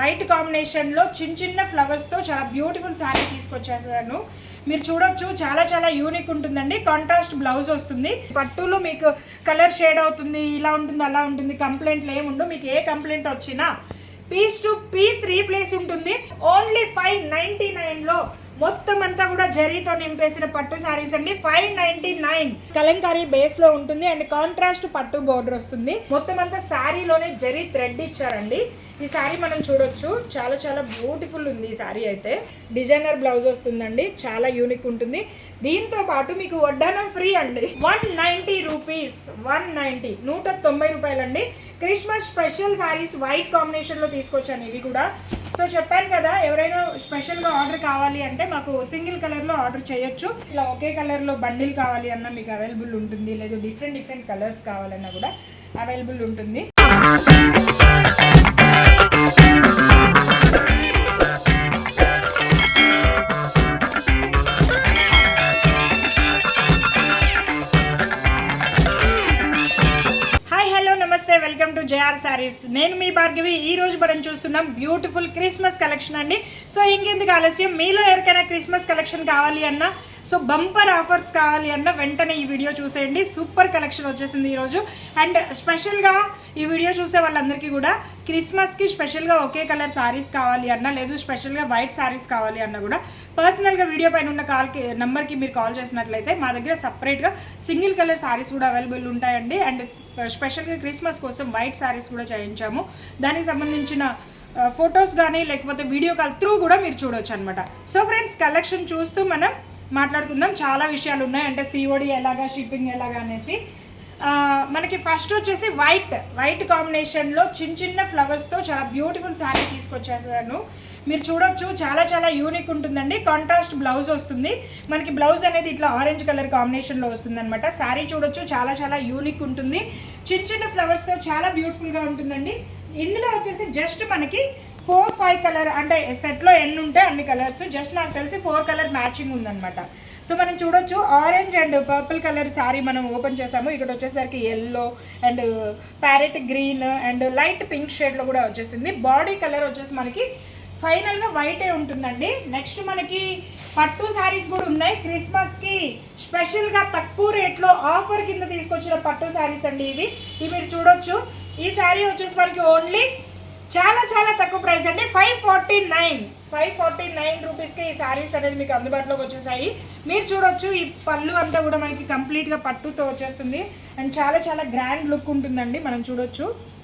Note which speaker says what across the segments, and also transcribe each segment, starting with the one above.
Speaker 1: White కాంబినేషన్లో చిన్న చిన్న ఫ్లవర్స్తో చాలా బ్యూటిఫుల్ శారీ తీసుకొచ్చేసాను. మీరు చూడొచ్చు చాలా చాలా యూనిక్ ఉంటుందండి. కాంట్రాస్ట్ బ్లౌజ్ వస్తుంది. పట్టులో మీకు కలర్ షేడ్ అవుతుంది ఇలా ఉంటుంది అలా ఉంటుంది కంప్లైంట్లు ఏముండవు. మీకు ఏ కంప్లైంట్ వచ్చినా పీస్ టు పీస్ రీప్లేస్ ఉంటుంది. ఓన్లీ ఫైవ్ నైన్టీ నైన్లో మొత్తం అంతా కూడా జరీతో నింపేసిన పట్టు శారీస్ అండి. ఫైవ్ నైన్టీ నైన్ కలంకారీ బేస్లో ఉంటుంది. అండ్ కాంట్రాస్ట్ పట్టు బోర్డర్ వస్తుంది. మొత్తం అంతా శారీలోనే జరీ థ్రెడ్ ఇచ్చారండి. ఈ శారీ మనం చూడొచ్చు. చాలా చాలా బ్యూటిఫుల్ ఉంది ఈ శారీ అయితే. డిజైనర్ బ్లౌజ్ వస్తుందండి. చాలా యూనిక్ ఉంటుంది. దీంతో పాటు మీకు వడ్డానం ఫ్రీ అండి. One ninety rupees one ninety నూట తొంభై రూపాయలండి. క్రిస్మస్ స్పెషల్ శారీస్ వైట్ కాంబినేషన్లో తీసుకొచ్చాను ఇవి కూడా. సో చెప్పాను కదా ఎవరైనా స్పెషల్గా ఆర్డర్ కావాలి అంటే మాకు సింగిల్ కలర్లో ఆర్డర్ చేయొచ్చు. ఇలా ఒకే కలర్లో బండిల్ కావాలి అన్న మీకు అవైలబుల్ ఉంటుంది. లేదు డిఫరెంట్ డిఫరెంట్ కలర్స్ కావాలన్నా కూడా అవైలబుల్ ఉంటుంది. శారీస్ నేను మీ భార్గవి ఈ రోజు మనం చూస్తున్నాం. బ్యూటిఫుల్ క్రిస్మస్ కలెక్షన్ అండి. సో ఇంకెందుకు ఆలస్యం? మీలో ఎవరికైనా క్రిస్మస్ కలెక్షన్ కావాలి అన్నా సో బంపర్ ఆఫర్స్ కావాలి అన్న వెంటనే ఈ వీడియో చూసేయండి. సూపర్ కలెక్షన్ వచ్చేసింది ఈరోజు అండ్ స్పెషల్గా ఈ వీడియో చూసే వాళ్ళందరికీ కూడా క్రిస్మస్కి స్పెషల్గా ఒకే కలర్ సారీస్ కావాలి అన్న లేదు స్పెషల్గా వైట్ సారీస్ కావాలి అన్న కూడా పర్సనల్గా వీడియో పైన ఉన్న కాల్కి నెంబర్కి మీరు కాల్ చేసినట్లయితే మా దగ్గర సపరేట్గా సింగిల్ కలర్ సారీస్ కూడా అవైలబుల్ ఉంటాయండి. అండ్ స్పెషల్గా క్రిస్మస్ కోసం వైట్ సారీస్ కూడా చేయించాము. దానికి సంబంధించిన ఫొటోస్ కానీ లేకపోతే వీడియో కాల్ త్రూ కూడా మీరు చూడొచ్చు అనమాట సో ఫ్రెండ్స్ కలెక్షన్ చూస్తూ మనం మాట్లాడుకుందాం. చాలా విషయాలు ఉన్నాయి. అంటే సిఓడి ఎలాగా షిప్పింగ్ ఎలాగా అనేసి. మనకి ఫస్ట్ వచ్చేసి వైట్ వైట్ కాంబినేషన్లో చిన్న చిన్న ఫ్లవర్స్తో చాలా బ్యూటిఫుల్ శారీ తీసుకొచ్చేసాను. మీరు చూడొచ్చు చాలా చాలా యూనిక్ ఉంటుందండి. కాంట్రాస్ట్ బ్లౌజ్ వస్తుంది. మనకి బ్లౌజ్ అనేది ఇట్లా ఆరెంజ్ కలర్ కాంబినేషన్లో వస్తుంది అనమాట శారీ చూడొచ్చు చాలా చాలా యూనిక్ ఉంటుంది. చిన్న చిన్న ఫ్లవర్స్తో చాలా బ్యూటిఫుల్గా ఉంటుందండి. ఇందులో వచ్చేసి జస్ట్ మనకి ఫోర్ ఫైవ్ కలర్ అంటే సెట్లో ఎన్ని ఉంటాయి అన్ని కలర్స్ జస్ట్ నాకు తెలిసి ఫోర్ కలర్ మ్యాచింగ్ ఉందన్నమాట. సో మనం చూడొచ్చు orange and purple colour sari మనం ఓపెన్ చేసాము. ఇక్కడ వచ్చేసరికి yellow and parrot green and light pink షేడ్లో కూడా వచ్చేసింది. బాడీ కలర్ వచ్చేసి మనకి ఫైనల్గా వైటే ఉంటుందండి. నెక్స్ట్ మనకి పట్టు శారీస్ కూడా ఉన్నాయి. క్రిస్మస్కి స్పెషల్గా తక్కువ రేట్లో ఆఫర్ కింద తీసుకొచ్చిన పట్టు శారీస్ అండి ఇవి. ఇవి మీరు చూడొచ్చు. ఈ శారీ వచ్చేసి మనకి ఓన్లీ చాలా చాలా తక్కువ ప్రైస్ అండి. Five forty nine. Five forty nine రూపీస్కి ఈ శారీస్ అనేది మీకు అందుబాటులోకి వచ్చేసాయి. మీరు చూడొచ్చు ఈ పళ్ళు అంతా కూడా మనకి కంప్లీట్గా పట్టుతో వచ్చేస్తుంది. అండ్ చాలా చాలా గ్రాండ్ లుక్ ఉంటుందండి. మనం చూడొచ్చు.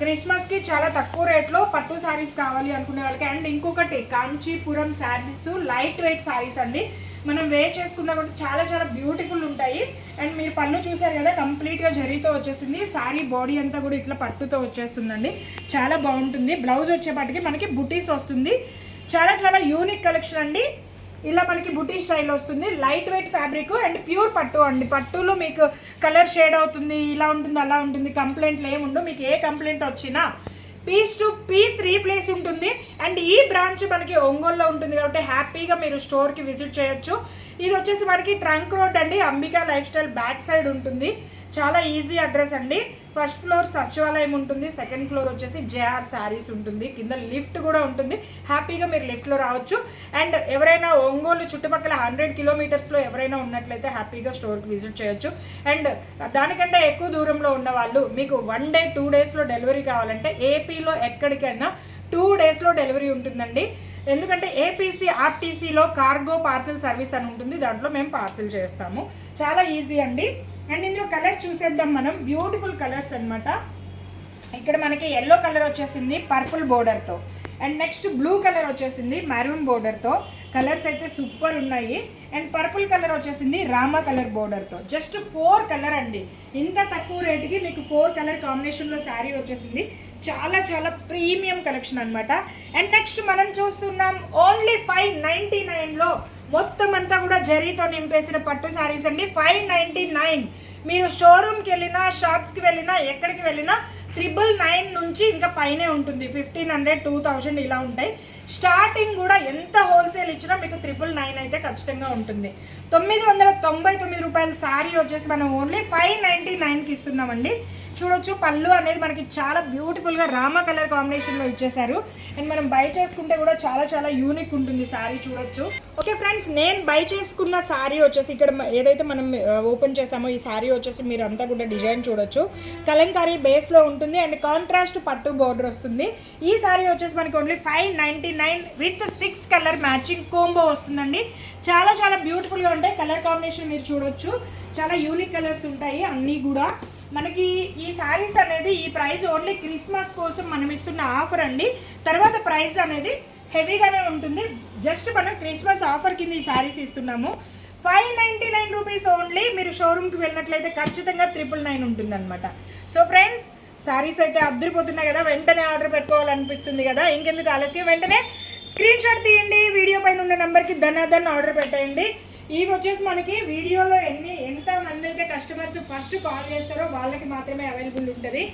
Speaker 1: క్రిస్మస్కి చాలా తక్కువ రేట్లో పట్టు శారీస్ కావాలి అనుకునే వాళ్ళకి. అండ్ ఇంకొకటి కాంచీపురం శారీస్ లైట్ వెయిట్ శారీస్ అండి. మనం వేర్ చేసుకున్నా కూడా చాలా చాలా బ్యూటిఫుల్ ఉంటాయి. అండ్ మీరు పన్ను చూసారు కదా కంప్లీట్గా జరీతో వచ్చేసింది. శారీ బాడీ అంతా కూడా ఇట్లా పట్టుతో వచ్చేస్తుందండి. చాలా బాగుంటుంది. బ్లౌజ్ వచ్చేపాటికి మనకి బుటీస్ వస్తుంది. చాలా చాలా యూనిక్ కలెక్షన్ అండి. ఇలా మనకి బుటీ స్టైల్ వస్తుంది. Light weight fabric and pure పట్టు అండి. పట్టులో మీకు కలర్ షేడ్ అవుతుంది ఇలా ఉంటుంది అలా ఉంటుంది కంప్లైంట్లు ఏముండో మీకు ఏ కంప్లైంట్ వచ్చినా పీస్ టు పీస్ రీప్లేస్ ఉంటుంది. అండ్ ఈ బ్రాంచ్ మనకి ఒంగోల్లో ఉంటుంది కాబట్టి హ్యాపీగా మీరు స్టోర్కి విజిట్ చేయొచ్చు. ఇది వచ్చేసి మనకి ట్రంక్ రోడ్ అండి. Ambika life style back side ఉంటుంది. చాలా ఈజీ అడ్రస్ అండి. ఫస్ట్ ఫ్లోర్ సచివాలయం ఉంటుంది. సెకండ్ ఫ్లోర్ వచ్చేసి జేఆర్ శారీస్ ఉంటుంది. కింద లిఫ్ట్ కూడా ఉంటుంది. హ్యాపీగా మీరు లిఫ్ట్లో రావచ్చు. అండ్ ఎవరైనా ఒంగోలు చుట్టుపక్కల హండ్రెడ్ కిలోమీటర్స్లో ఎవరైనా ఉన్నట్లయితే హ్యాపీగా స్టోర్కి విజిట్ చేయొచ్చు. అండ్ దానికంటే ఎక్కువ దూరంలో ఉన్న వాళ్ళు మీకు వన్ డే టూ డేస్లో డెలివరీ కావాలంటే ఏపీలో ఎక్కడికైనా టూ డేస్లో డెలివరీ ఉంటుందండి. ఎందుకంటే ఏపీసీ ఆర్టీసీలో కార్గో పార్సిల్ సర్వీస్ అని ఉంటుంది. దాంట్లో మేము పార్సిల్ చేస్తాము. చాలా ఈజీ అండి. అండ్ ఇందులో కలర్స్ చూసేద్దాం మనం. బ్యూటిఫుల్ కలర్స్ అనమాట ఇక్కడ మనకి ఎల్లో కలర్ వచ్చేసింది పర్పుల్ బోర్డర్తో అండ్ నెక్స్ట్ బ్లూ కలర్ వచ్చేసింది మెరూన్ బోర్డర్తో కలర్స్ అయితే సూపర్ ఉన్నాయి. అండ్ పర్పుల్ కలర్ వచ్చేసింది రామా కలర్ బోర్డర్తో జస్ట్ ఫోర్ కలర్ అండి. ఇంత తక్కువ రేటుకి మీకు ఫోర్ కలర్ కాంబినేషన్లో శారీ వచ్చేసింది. చాలా చాలా ప్రీమియం కలెక్షన్ అన్నమాట. అండ్ నెక్స్ట్ మనం చూస్తున్నాం ఓన్లీ ఫైవ్ నైంటీ నైన్లో మొత్తం అంతా కూడా జరీతో నింపేసిన పట్టు శారీస్ అండి. ఫైవ్ నైంటీ నైన్ మీరు షోరూమ్కి వెళ్ళినా షాప్స్కి వెళ్ళినా ఎక్కడికి వెళ్ళినా త్రిబుల్ నైన్ నుంచి ఇంకా పైనే ఉంటుంది. ఫిఫ్టీన్ హండ్రెడ్ టూ థౌజండ్ ఇలా ఉంటాయి. స్టార్టింగ్ కూడా ఎంత హోల్సేల్ ఇచ్చినా మీకు ట్రిపుల్ నైన్ అయితే ఖచ్చితంగా ఉంటుంది. తొమ్మిది వందల తొంభై తొమ్మిది రూపాయల శారీ వచ్చేసి మనం ఓన్లీ ఫైవ్ నైంటీ నైన్కి ఇస్తున్నామండి. చూడొచ్చు. పళ్ళు అనేది మనకి చాలా బ్యూటిఫుల్గా రామ కలర్ కాంబినేషన్లో ఇచ్చేసారు అండ్ మనం బై చేసుకుంటే కూడా చాలా చాలా యూనిక్ ఉంటుంది శారీ చూడొచ్చు. ఓకే ఫ్రెండ్స్ నేను బై చేసుకున్న శారీ వచ్చేసి ఇక్కడ ఏదైతే మనం ఓపెన్ చేసామో ఈ శారీ వచ్చేసి మీరు అంతా కూడా డిజైన్ చూడొచ్చు. కలంకారీ బేస్లో ఉంటుంది అండ్ కాంట్రాస్ట్ పట్టు బోర్డర్ వస్తుంది. ఈ శారీ వచ్చేసి మనకి only five ninety nine with six colour matching combo వస్తుందండి. చాలా చాలా బ్యూటిఫుల్గా ఉంటాయి. కలర్ కాంబినేషన్ మీరు చూడొచ్చు. చాలా యూనిక్ కలర్స్ ఉంటాయి అన్నీ కూడా. మనకి ఈ శారీస్ అనేది ఈ ప్రైస్ ఓన్లీ క్రిస్మస్ కోసం మనం ఇస్తున్న ఆఫర్ అండి. తర్వాత ప్రైస్ అనేది హెవీగానే ఉంటుంది. జస్ట్ మనం క్రిస్మస్ ఆఫర్ కింద ఈ శారీస్ ఇస్తున్నాము. Five ninety nine rupees only మీరు షోరూమ్కి వెళ్ళినట్లయితే ఖచ్చితంగా త్రిపుల్ నైన్ ఉంటుందన్నమాట. సో ఫ్రెండ్స్ శారీస్ అయితే అద్దరిపోతున్నాయి కదా. వెంటనే ఆర్డర్ పెట్టుకోవాలనిపిస్తుంది కదా. ఇంకెందుకు ఆలస్యం? వెంటనే స్క్రీన్ షాట్ తీయండి. వీడియో పైన ఉన్న నెంబర్కి ధనాధన్ ఆర్డర్ పెట్టేయండి. ఇవి వచ్చేసి మనకి వీడియోలో ఎన్ని ఎంత మంది అయితే కస్టమర్స్ ఫస్ట్ కాల్ చేస్తారో వాళ్ళకి మాత్రమే అవైలబుల్ ఉంటుంది.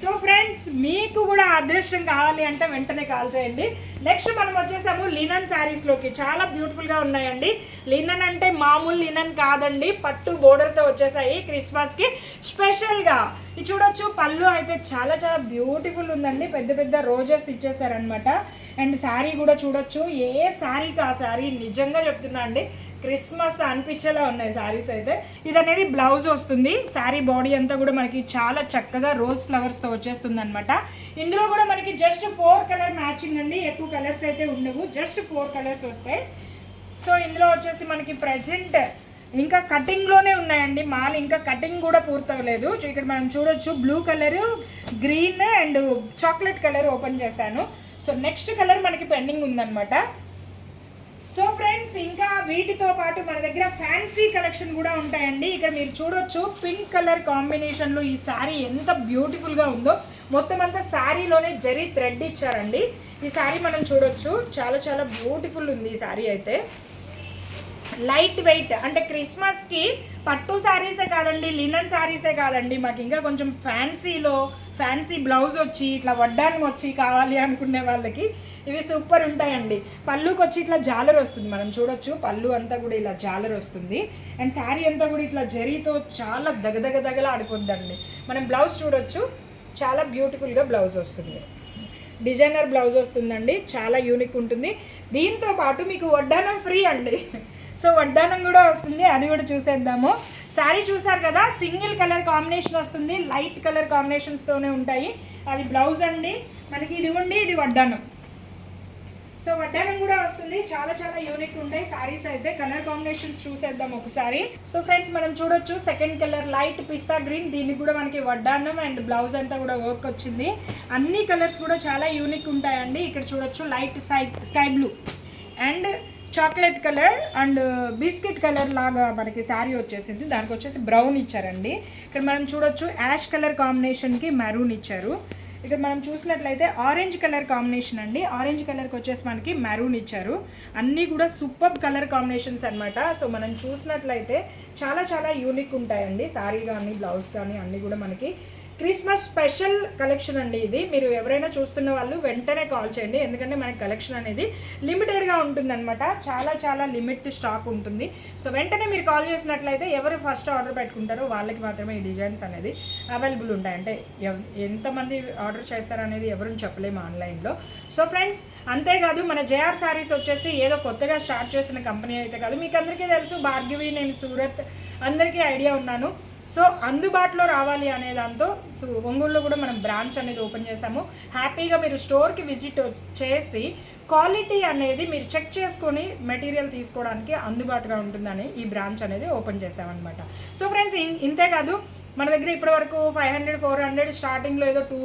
Speaker 1: సో ఫ్రెండ్స్ మీకు కూడా అదృష్టం కావాలి అంటే వెంటనే కాల్ చేయండి. నెక్స్ట్ మనం వచ్చేసాము లినన్ శారీస్లోకి చాలా బ్యూటిఫుల్గా ఉన్నాయండి. లినన్ అంటే మామూలు లినన్ కాదండి. పట్టు బోర్డర్తో వచ్చేసాయి క్రిస్మస్కి స్పెషల్గా ఇది చూడొచ్చు పళ్ళు అయితే చాలా చాలా బ్యూటిఫుల్ ఉందండి. పెద్ద పెద్ద రోజెస్ ఇచ్చేసారనమాట అండ్ శారీ కూడా చూడొచ్చు. ఏ శారీకి ఆ శారీ నిజంగా చెప్తున్నా అండి. క్రిస్మస్ అనిపించేలా ఉన్నాయి శారీస్ అయితే. ఇది అనేది బ్లౌజ్ వస్తుంది. శారీ బాడీ అంతా కూడా మనకి చాలా చక్కగా రోజ్ ఫ్లవర్స్తో వచ్చేస్తుంది అనమాట ఇందులో కూడా మనకి జస్ట్ ఫోర్ కలర్ మ్యాచింగ్ అండి. ఎక్కువ కలర్స్ అయితే ఉండవు. జస్ట్ ఫోర్ కలర్స్ వస్తాయి. సో ఇందులో వచ్చేసి మనకి ప్రజెంట్ ఇంకా కటింగ్లోనే ఉన్నాయండి. మాల్ ఇంకా కటింగ్ కూడా పూర్తవలేదు. ఇక్కడ మనం చూడొచ్చు blue colour green and chocolate colour open చేశాను. సో నెక్స్ట్ కలర్ మనకి పెండింగ్ ఉందన్నమాట. సో ఫ్రెండ్స్ ఇంకా వీటితో పాటు మన దగ్గర ఫ్యాన్సీ కలెక్షన్ కూడా ఉంటాయండి. ఇక్కడ మీరు చూడొచ్చు పింక్ కలర్ కాంబినేషన్లో ఈ శారీ ఎంత బ్యూటిఫుల్గా ఉందో. మొత్తం అంతా శారీలోనే జరీ థ్రెడ్ ఇచ్చారండి. ఈ శారీ మనం చూడొచ్చు. చాలా చాలా బ్యూటిఫుల్ ఉంది ఈ శారీ అయితే. లైట్ వెయిట్ అంటే క్రిస్మస్కి పట్టు శారీసే కాదండి లినన్ శారీసే కాదండి. మాకు ఇంకా కొంచెం ఫ్యాన్సీలో ఫ్యాన్సీ బ్లౌజ్ వచ్చి ఇట్లా వడ్డానికి వచ్చి కావాలి అనుకునే వాళ్ళకి ఇవి సూపర్ ఉంటాయండి. పళ్ళుకి వచ్చి ఇట్లా జాలర్ వస్తుంది మనం చూడొచ్చు. పళ్ళు అంతా కూడా ఇలా జాలర్ వస్తుంది. అండ్ శారీ అంతా కూడా ఇట్లా జరీతో చాలా దగదగ దగలా ఆడిపోద్దండి. మనం బ్లౌజ్ చూడొచ్చు. చాలా బ్యూటిఫుల్గా బ్లౌజ్ వస్తుంది. డిజైనర్ బ్లౌజ్ వస్తుందండి. చాలా యూనిక్ ఉంటుంది. దీంతో పాటు మీకు వడ్డానం ఫ్రీ అండి. సో వడ్డానం కూడా వస్తుంది. అది కూడా చూసేద్దాము. శారీ చూసారు కదా? సింగిల్ కలర్ కాంబినేషన్ వస్తుంది. లైట్ కలర్ కాంబినేషన్స్తోనే ఉంటాయి. అది బ్లౌజ్ అండి. మనకి ఇది ఉండి ఇది వడ్డానం సో వడ్డానం కూడా వస్తుంది. చాలా చాలా యూనిక్ ఉంటాయి. సారీస్ అయితే కలర్ కాంబినేషన్స్ చూసేద్దాం ఒకసారి. సో ఫ్రెండ్స్ మనం చూడొచ్చు. Second colour light pista green దీనికి కూడా మనకి వడ్డానం అండ్ బ్లౌజ్ అంతా కూడా వర్క్ వచ్చింది. అన్ని కలర్స్ కూడా చాలా యూనిక్ ఉంటాయండి. ఇక్కడ చూడొచ్చు light sky sky blue and chocolate colour and biscuit colour లాగా మనకి శారీ వచ్చేసింది. దానికి వచ్చేసి బ్రౌన్ ఇచ్చారండి. ఇక్కడ మనం చూడొచ్చు యాష్ కలర్ కాంబినేషన్కి మెరూన్ ఇచ్చారు. ఇక్కడ మనం చూసినట్లయితే ఆరెంజ్ కలర్ కాంబినేషన్ అండి. ఆరెంజ్ కలర్కి వచ్చేసి మనకి మెరూన్ ఇచ్చారు. అన్నీ కూడా సూపర్ కలర్ కాంబినేషన్స్ అన్నమాట. సో మనం చూసినట్లయితే చాలా చాలా యూనిక్ ఉంటాయండి. శారీ కానీ బ్లౌజ్ కానీ అన్నీ కూడా మనకి క్రిస్మస్ స్పెషల్ కలెక్షన్ అండి ఇది. మీరు ఎవరైనా చూస్తున్న వాళ్ళు వెంటనే కాల్ చేయండి. ఎందుకంటే మనకి కలెక్షన్ అనేది లిమిటెడ్గా ఉంటుందన్నమాట. చాలా చాలా లిమిట్ స్టాక్ ఉంటుంది. సో వెంటనే మీరు కాల్ చేసినట్లయితే ఎవరు ఫస్ట్ ఆర్డర్ పెట్టుకుంటారో వాళ్ళకి మాత్రమే ఈ డిజైన్స్ అనేది అవైలబుల్ ఉంటాయి. అంటే ఎవ్- ఎంతమంది ఆర్డర్ చేస్తారనేది ఎవరు చెప్పలేము ఆన్లైన్లో. సో ఫ్రెండ్స్ అంతేకాదు మన జేఆర్ సారీస్ వచ్చేసి ఏదో కొత్తగా స్టార్ట్ చేసిన కంపెనీ అయితే కాదు. మీకు అందరికీ తెలుసు భార్గవి నేను సూరత్ అందరికీ ఐడియా ఉన్నాను. సో అందుబాటులో రావాలి అనే దాంతో సో ఒంగోలులో కూడా మనం బ్రాంచ్ అనేది ఓపెన్ చేసాము హ్యాపీగా మీరు స్టోర్కి విజిట్ చేసి క్వాలిటీ అనేది మీరు చెక్ చేసుకొని మెటీరియల్ తీసుకోవడానికి అందుబాటుగా ఉంటుందని ఈ బ్రాంచ్ అనేది ఓపెన్ చేసామన్నమాట సో ఫ్రెండ్స్ ఇంతే కాదు మన దగ్గర ఇప్పటి వరకు ఫైవ్ హండ్రెడ్ ఫోర్ హండ్రెడ్ స్టార్టింగ్లో ఏదో two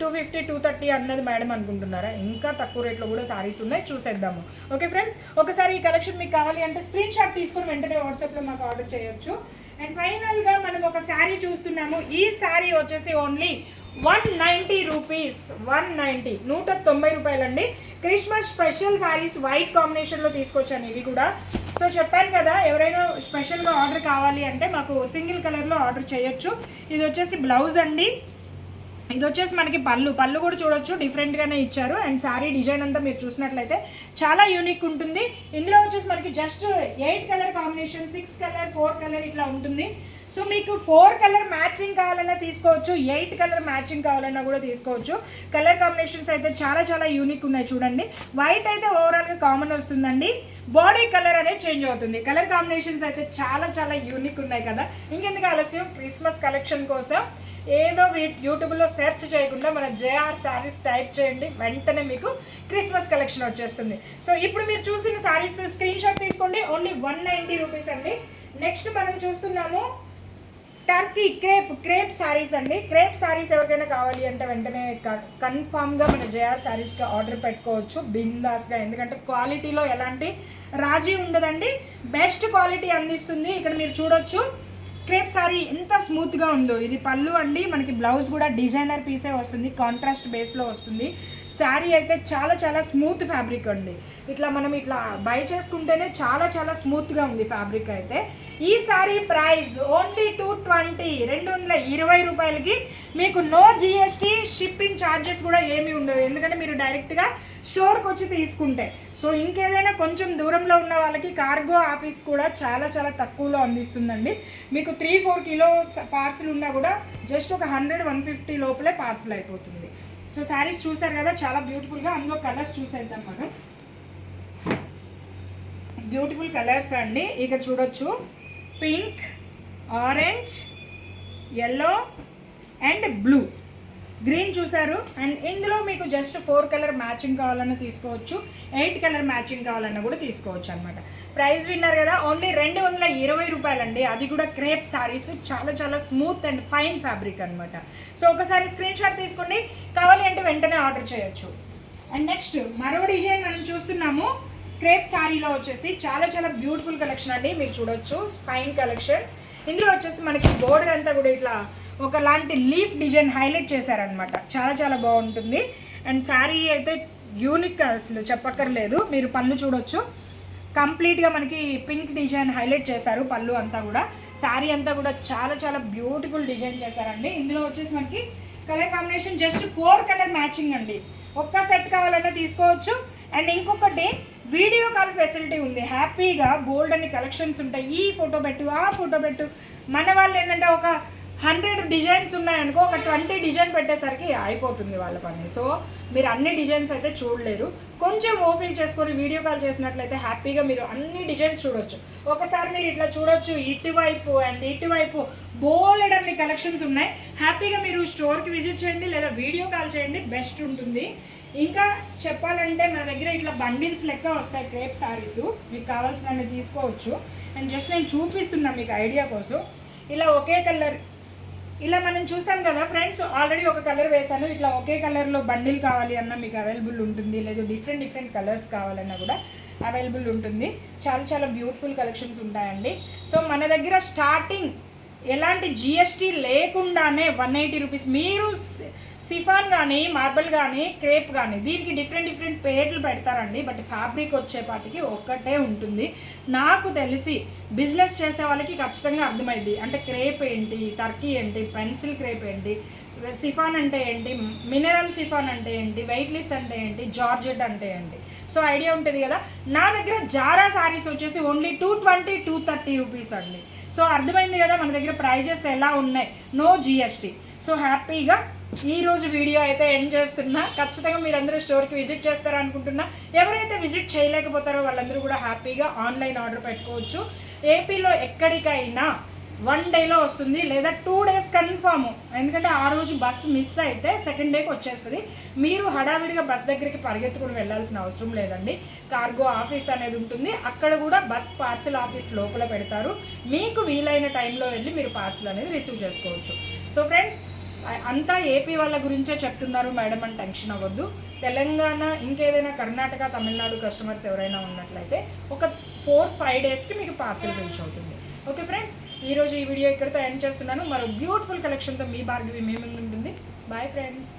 Speaker 1: two fifty two thirty అన్నది మేడం అనుకుంటున్నారా? ఇంకా తక్కువ రేట్లో కూడా సారీస్ ఉన్నాయి చూసేద్దాము. ఓకే ఫ్రెండ్స్ ఒకసారి ఈ కలెక్షన్ మీకు కావాలి అంటే స్క్రీన్ షాట్ తీసుకొని వెంటనే వాట్సాప్లో మాకు ఆర్డర్ చేయొచ్చు. అండ్ ఫైనల్గా మనం ఒక శారీ చూస్తున్నాము. ఈ శారీ వచ్చేసి only one ninety rupees one ninety నూట తొంభై రూపాయలండి. క్రిస్మస్ స్పెషల్ శారీస్ వైట్ కాంబినేషన్లో తీసుకొచ్చాను ఇవి కూడా. సో చెప్పాను కదా ఎవరైనా స్పెషల్గా ఆర్డర్ కావాలి అంటే మాకు సింగిల్ కలర్లో ఆర్డర్ చేయొచ్చు. ఇది వచ్చేసి బ్లౌజ్ అండి. ఇది వచ్చేసి మనకి పళ్ళు. పళ్ళు కూడా చూడొచ్చు. డిఫరెంట్గానే ఇచ్చారు. అండ్ శారీ డిజైన్ అంతా మీరు చూసినట్లయితే చాలా యూనిక్ ఉంటుంది. ఇందులో వచ్చేసి మనకి just eight colour combination six colour four colour ఇట్లా ఉంటుంది. సో మీకు ఫోర్ కలర్ మ్యాచింగ్ కావాలన్నా తీసుకోవచ్చు ఎయిట్ కలర్ మ్యాచింగ్ కావాలన్నా కూడా తీసుకోవచ్చు. కలర్ కాంబినేషన్స్ అయితే చాలా చాలా యూనిక్ ఉన్నాయి చూడండి. వైట్ అయితే ఓవరాల్గా కామన్ వస్తుందండి. బాడీ కలర్ అనేది చేంజ్ అవుతుంది. కలర్ కాంబినేషన్స్ అయితే చాలా చాలా యూనిక్ ఉన్నాయి కదా. ఇంకెందుకు ఆలస్యం? క్రిస్మస్ కలెక్షన్ కోసం ఏదో వీ- యూట్యూబ్లో సెర్చ్ చేయకుండా మన జేఆర్ శారీస్ టైప్ చేయండి. వెంటనే మీకు క్రిస్మస్ కలెక్షన్ వచ్చేస్తుంది. సో ఇప్పుడు మీరు చూసిన శారీస్ స్క్రీన్ షాట్ తీసుకోండి. ఓన్లీ వన్ నైంటీ రూపీస్ అండి. నెక్స్ట్ మనం చూస్తున్నాము టర్కీ క్రేప్ క్రేప్ శారీస్ అండి. క్రేప్ శారీస్ ఎవరికైనా కావాలి అంటే వెంటనే కన్ఫామ్గా మన జేఆర్ శారీస్కి ఆర్డర్ పెట్టుకోవచ్చు. బిందాస్గా. ఎందుకంటే క్వాలిటీలో ఎలాంటి రాజీ ఉండదండి. బెస్ట్ క్వాలిటీ అందిస్తుంది. ఇక్కడ మీరు చూడొచ్చు. క్రేప్ సారీ ఎంత స్మూత్గా ఉందో. ఇది పళ్ళు అండి. మనకి బ్లౌజ్ కూడా డిజైనర్ పీసే వస్తుంది. కాంట్రాస్ట్ బేస్లో వస్తుంది. శారీ అయితే చాలా చాలా స్మూత్ ఫ్యాబ్రిక్ అండి. ఇట్లా మనం ఇట్లా బై చేసుకుంటేనే చాలా చాలా స్మూత్గా ఉంది ఫ్యాబ్రిక్ అయితే. ఈ sari price only two twenty రెండు వందల ఇరవై రూపాయలకి మీకు నో జిఎస్టీ షిప్పింగ్ ఛార్జెస్ కూడా ఏమీ ఉండవు. ఎందుకంటే మీరు డైరెక్ట్గా స్టోర్కి వచ్చి తీసుకుంటే. సో ఇంకేదైనా కొంచెం దూరంలో ఉన్న వాళ్ళకి కార్గో ఆఫీస్ కూడా చాలా చాలా తక్కువలో అందిస్తుందండి. మీకు త్రీ ఫోర్ కిలో పార్సిల్ ఉన్నా కూడా జస్ట్ ఒక హండ్రెడ్ వన్ ఫిఫ్టీ లోపలే పార్సిల్ అయిపోతుంది. సో శారీస్ చూసారు కదా చాలా బ్యూటిఫుల్గా అందులో కలర్స్ చూసేద్దాం మనం. బ్యూటిఫుల్ కలర్స్ అండి. ఇక్కడ చూడొచ్చు. Pink orange yellow and blue green చూసారు అండ్ ఇందులో మీకు జస్ట్ ఫోర్ కలర్ మ్యాచింగ్ కావాలన్నా తీసుకోవచ్చు. ఎయిట్ కలర్ మ్యాచింగ్ కావాలన్నా కూడా తీసుకోవచ్చు అనమాట ప్రైస్ విన్నారు కదా ఓన్లీ రెండు వందల ఇరవై రూపాయలండి. అది కూడా క్రేప్ సారీస్ చాలా చాలా స్మూత్ అండ్ ఫైన్ ఫ్యాబ్రిక్ అనమాట సో ఒకసారి స్క్రీన్ షాట్ తీసుకోండి. కావాలి అంటే వెంటనే ఆర్డర్ చేయొచ్చు. అండ్ నెక్స్ట్ మరో డిజైన్ మనం చూస్తున్నాము. క్రేప్ శారీలో వచ్చేసి చాలా చాలా బ్యూటిఫుల్ కలెక్షన్ అండి. మీరు చూడొచ్చు. Fine collection. ఇందులో వచ్చేసి మనకి బోర్డర్ అంతా కూడా ఇట్లా ఒకలాంటి లీఫ్ డిజైన్ హైలైట్ చేశారనమాట చాలా చాలా బాగుంటుంది. అండ్ శారీ అయితే యూనిక్ అసలు చెప్పక్కర్లేదు. మీరు పళ్ళు చూడొచ్చు. కంప్లీట్గా మనకి పింక్ డిజైన్ హైలైట్ చేశారు పళ్ళు అంతా కూడా. శారీ అంతా కూడా చాలా చాలా బ్యూటిఫుల్ డిజైన్ చేశారండి. ఇందులో వచ్చేసి మనకి colour combination just four colour matching అండి. ఒక్క సెట్ కావాలన్నా తీసుకోవచ్చు. అండ్ ఇంకొకటి వీడియో కాల్ ఫెసిలిటీ ఉంది. హ్యాపీగా బోల్డ్ అని కలెక్షన్స్ ఉంటాయి. ఈ ఫోటో పెట్టు ఆ ఫోటో పెట్టు. మన వాళ్ళు ఏంటంటే ఒక హండ్రెడ్ డిజైన్స్ ఉన్నాయనుకో ఒక ట్వంటీ డిజైన్ పెట్టేసరికి అయిపోతుంది వాళ్ళ పని. సో మీరు అన్ని డిజైన్స్ అయితే చూడలేరు. కొంచెం ఓపెన్ చేసుకొని వీడియో కాల్ చేసినట్లయితే హ్యాపీగా మీరు అన్ని డిజైన్స్ చూడొచ్చు. ఒకసారి మీరు ఇట్లా చూడొచ్చు. ఇటువైపు అండ్ ఇటువైపు బోలెడ్ అన్ని కలెక్షన్స్ ఉన్నాయి. హ్యాపీగా మీరు స్టోర్కి విజిట్ చేయండి లేదా వీడియో కాల్ చేయండి. బెస్ట్ ఉంటుంది. ఇంకా చెప్పాలంటే మన దగ్గర ఇట్లా బండిల్స్ లెక్క వస్తాయి క్రేప్ సారీస్. మీకు కావాల్సినవి తీసుకోవచ్చు. అండ్ జస్ట్ నేను చూపిస్తున్నాను మీకు ఐడియా కోసం. ఇలా ఒకే కలర్. ఇలా మనం చూసాం కదా ఫ్రెండ్స్ ఆల్రెడీ ఒక కలర్ వేసాను ఇట్లా ఒకే కలర్లో బండిల్ కావాలి అన్న మీకు అవైలబుల్ ఉంటుంది. లేదు డిఫరెంట్ డిఫరెంట్ కలర్స్ కావాలన్నా కూడా అవైలబుల్ ఉంటుంది. చాలా చాలా బ్యూటిఫుల్ కలెక్షన్స్ ఉంటాయండి. సో మన దగ్గర స్టార్టింగ్ ఎలాంటి జిఎస్టీ లేకుండానే వన్ ఎయిటీ రూపీస్. మీరు సిఫాన్ కానీ మార్బల్ కానీ క్రేప్ కానీ దీనికి డిఫరెంట్ డిఫరెంట్ పేర్లు పెడతారండి. బట్ ఫ్యాబ్రిక్ వచ్చేపాటికి ఒక్కటే ఉంటుంది. నాకు తెలిసి బిజినెస్ చేసే వాళ్ళకి ఖచ్చితంగా అర్థమైంది అంటే క్రేప్ ఏంటి టర్కీ ఏంటి పెన్సిల్ క్రేప్ ఏంటి సిఫాన్ అంటే ఏంటి మినరల్ సిఫాన్ అంటే ఏంటి వెయిట్లెస్ అంటే ఏంటి జార్జెట్ అంటే ఏంటి. సో ఐడియా ఉంటుంది కదా? నా దగ్గర జారా సారీస్ వచ్చేసి only two twenty two thirty rupees అండి. సో అర్థమైంది కదా? మన దగ్గర ప్రైజెస్ ఎలా ఉన్నాయి? నో జిఎస్టీ సో హ్యాపీగా ఈ రోజు వీడియో అయితే ఎండ్ చేస్తున్నా. ఖచ్చితంగా మీరందరూ స్టోర్కి విజిట్ చేస్తారనుకుంటున్నా. అనుకుంటున్నా ఎవరైతే విజిట్ చేయలేకపోతారో వాళ్ళందరూ కూడా హ్యాపీగా ఆన్లైన్ ఆర్డర్ పెట్టుకోవచ్చు. ఏపీలో ఎక్కడికైనా వన్ డేలో వస్తుంది లేదా టూ డేస్ కన్ఫామ్. ఎందుకంటే ఆ రోజు బస్సు మిస్ అయితే సెకండ్ డేకి వచ్చేస్తుంది. మీరు హడావిడిగా బస్ దగ్గరికి పరిగెత్తుకుని వెళ్ళాల్సిన అవసరం లేదండి. కార్గో ఆఫీస్ అనేది ఉంటుంది. అక్కడ కూడా బస్ పార్సిల్ ఆఫీస్ లోపల పెడతారు. మీకు వీలైన టైంలో వెళ్ళి మీరు పార్సిల్ అనేది రిసీవ్ చేసుకోవచ్చు. సో ఫ్రెండ్స్ అంతా ఏపీ వాళ్ళ గురించే చెప్తున్నారు మేడం అని టెన్షన్ అవ్వద్దు. తెలంగాణ ఇంకేదైనా కర్ణాటక తమిళనాడు కస్టమర్స్ ఎవరైనా ఉన్నట్లయితే ఒక ఫోర్ ఫైవ్ డేస్కి మీకు పార్సిల్ రీచ్ అవుతుంది. ఓకే ఫ్రెండ్స్ ఈరోజు ఈ వీడియో ఇక్కడితో ఎండ్ చేస్తున్నాను. మరో బ్యూటిఫుల్ కలెక్షన్తో మీ భార్గవి మీ ముందు ఉంటుంది. Bye friends